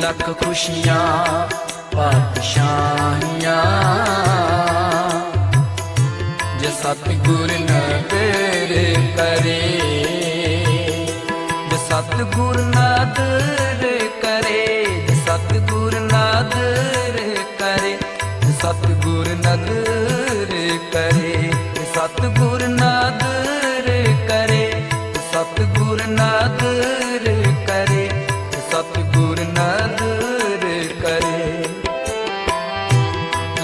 ਲੱਖ ਖੁਸ਼ੀਆਂ, ਪਾਤਸ਼ਾਹੀਆਂ। ਜੇ ਸਤਿਗੁਰ ਨਦਰ ਕਰੇ, ਜੇ ਸਤਿਗੁਰ ਨਾਦਰ ਕਰੇ, ਜੇ ਸਤਿਗੁਰ ਨਦਰ ਕਰੇ, ਜੇ ਸਤਿਗੁਰ ਨਦਰ ਕਰੇ, ਜੇ ਸਤਿਗੁਰ ਨਦਰ ਕਰੇ ਸਤਿਗੁਰ ਨਦਰ